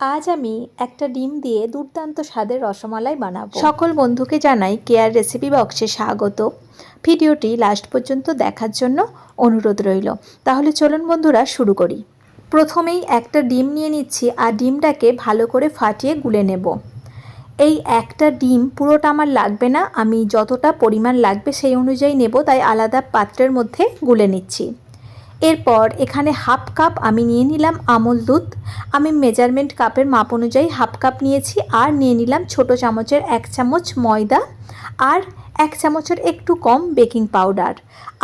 আজ আমি একটা ডিম দিয়ে দুর্দান্ত স্বাদের রসমালাই বানাবো। সকল বন্ধুকে জানাই কেয়ার রেসিপি বক্সে স্বাগত। ভিডিওটি লাস্ট পর্যন্ত দেখার জন্য অনুরোধ রইল। তাহলে চলুন বন্ধুরা শুরু করি। প্রথমেই একটা ডিম নিয়ে নিচ্ছি আর ডিমটাকে ভালো করে ফাটিয়ে গুলে নেব। এই একটা ডিম পুরোটা আমার লাগবে না, আমি যতটা পরিমাণ লাগবে সেই অনুযায়ী নেব, তাই আলাদা পাত্রের মধ্যে গুলে নিচ্ছি। এরপর এখানে হাফ কাপ আমি নিয়ে নিলাম আমল দুধ। আমি মেজারমেন্ট কাপের মাপ অনুযায়ী হাফ কাপ নিয়েছি আর নিয়ে নিলাম ছোট চামচের এক চামচ ময়দা আর এক চামচের একটু কম বেকিং পাউডার।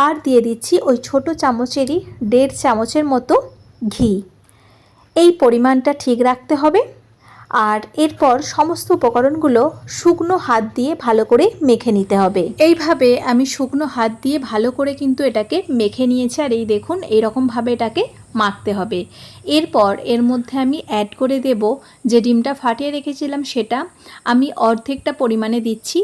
আর দিয়ে দিচ্ছি ওই ছোট চামচেরই দেড় চামচের মতো ঘি। এই পরিমাণটা ঠিক রাখতে হবে। আর এরপর সমস্ত উপকরণগুলো শুকনো হাত দিয়ে ভালো করে মেখে নিতে হবে। এইভাবে আমি শুকনো হাত দিয়ে ভালো করে কিন্তু এটাকে মেখে নিয়েছি। আর এই দেখুন এইরকমভাবে এটাকে মাখতে হবে। এরপর এর মধ্যে আমি অ্যাড করে দেব যে ডিমটা ফাটিয়ে রেখেছিলাম সেটা আমি অর্ধেকটা পরিমাণে দিচ্ছি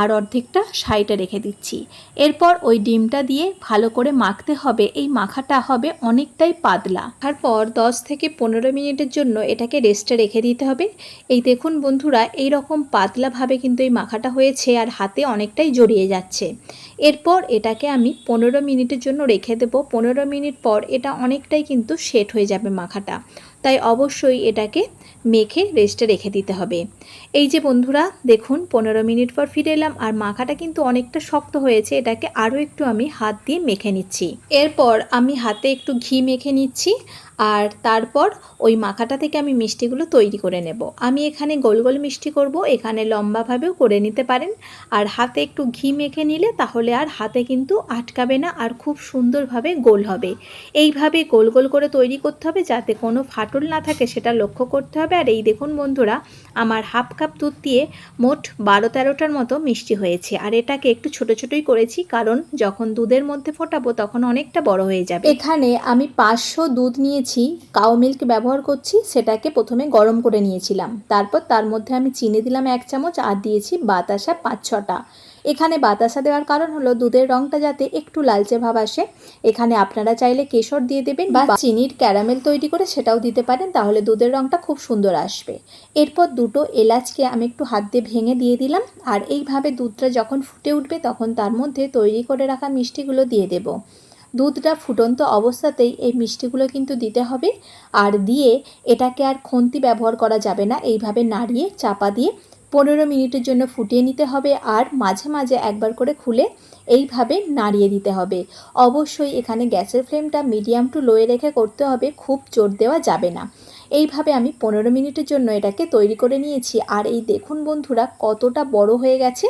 আর অর্ধেকটা সাইডে রেখে দিচ্ছি। এরপর ওই ডিমটা দিয়ে ভালো করে মাখতে হবে। এই মাখাটা হবে অনেকটাই পাতলা। তারপর 10 থেকে পনেরো মিনিটের জন্য এটাকে রেস্টে রেখে দিতে হবে। এই দেখুন বন্ধুরা এই রকম পাতলাভাবে কিন্তু এই মাখাটা হয়েছে আর হাতে অনেকটাই জড়িয়ে যাচ্ছে। এরপর এটাকে আমি পনেরো মিনিটের জন্য রেখে দেবো। পনেরো মিনিট পর এটা অনেকটাই কিন্তু সেট হয়ে যাবে মাখাটা। তাই অবশ্যই এটাকে মেখে রেস্টে রেখে দিতে হবে। এই যে বন্ধুরা, দেখুন, পনেরো মিনিট পর ফিরে এলাম আর মাখাটা কিন্তু অনেকটা শক্ত হয়েছে, এটাকে আরও একটু আমি হাত দিয়ে মেখে নিচ্ছি। এরপর আমি হাতে একটু ঘি মেখে নিচ্ছি আর তারপর ওই মাখাটা থেকে আমি মিষ্টিগুলো তৈরি করে নেব। আমি এখানে গোল গোল মিষ্টি করব, এখানে লম্বাভাবেও করে নিতে পারেন আর হাতে একটু ঘি মেখে নিলে তাহলে আর হাতে কিন্তু আটকাবে না আর খুব সুন্দরভাবে গোল হবে। এইভাবে গোল গোল করে তৈরি করতে হবে যাতে কোনো ফাটল না থাকে সেটা লক্ষ্য করতে হবে। আর এই দেখুন বন্ধুরা, আমার হাফ কাপ দুধ দিয়ে মোট বারো তেরোটার মতো মিষ্টি হয়েছে। আর এটাকে একটু ছোট ছোটোই করেছি, কারণ যখন দুধের মধ্যে ফোটাবো তখন অনেকটা বড় হয়ে যাবে। এখানে আমি পাঁচশো দুধ নিয়েছি কাউ মিল্ক ব্যবহার করছি, সেটাকে প্রথমে গরম করে নিয়েছিলাম। তারপর তার মধ্যে আমি চিনি দিলাম এক চামচ আর দিয়েছি বাতাসা পাঁচ ছটা। এখানে বাতাসা দেওয়ার কারণ হলো দুধের রঙটা যাতে একটু লালচে ভাব আসে। এখানে আপনারা চাইলে কেশর দিয়ে দেবেন বা চিনির ক্যারামেল তৈরি করে সেটাও দিতে পারেন, তাহলে দুধের রঙটা খুব সুন্দর আসবে। এরপর দুটো এলাচকে আমি একটু হাত দিয়ে ভেঙে দিয়ে দিলাম, আর এইভাবে দুধটা যখন ফুটে উঠবে তখন তার মধ্যে তৈরি করে রাখা মিষ্টিগুলো দিয়ে দেবো। দুধটা ফুটন্ত অবস্থাতেই এই মিষ্টিগুলো কিন্তু দিতে হবে, আর দিয়ে এটাকে আর খন্তি ব্যবহার করা যাবে না, এইভাবে নাড়িয়ে চাপা দিয়ে পনেরো মিনিটের জন্য ফুটিয়ে নিতে হবে আর মাঝে মাঝে একবার করে খুলে এইভাবে নাড়িয়ে দিতে হবে। অবশ্যই এখানে গ্যাসের ফ্লেমটা মিডিয়াম টু লোয়ে রেখে করতে হবে, খুব জোর দেওয়া যাবে না। এইভাবে আমি পনেরো মিনিটের জন্য এটাকে তৈরি করে নিয়েছি। আর এই দেখুন বন্ধুরা, কতটা বড় হয়ে গেছে,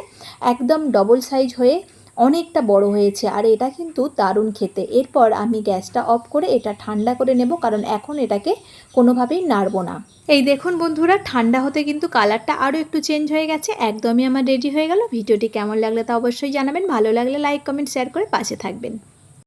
একদম ডবল সাইজ হয়ে অনেকটা বড় হয়েছে, আর এটা কিন্তু দারুণ খেতে। এরপর আমি গ্যাসটা অফ করে এটা ঠান্ডা করে নেব, কারণ এখন এটাকে কোনোভাবেই নাড়বো না। এই দেখুন বন্ধুরা, ঠান্ডা হতে কিন্তু কালারটা আরও একটু চেঞ্জ হয়ে গেছে। একদমই আমার রেডি হয়ে গেল। ভিডিওটি কেমন লাগলে তা অবশ্যই জানাবেন। ভালো লাগলে লাইক কমেন্ট শেয়ার করে পাশে থাকবেন।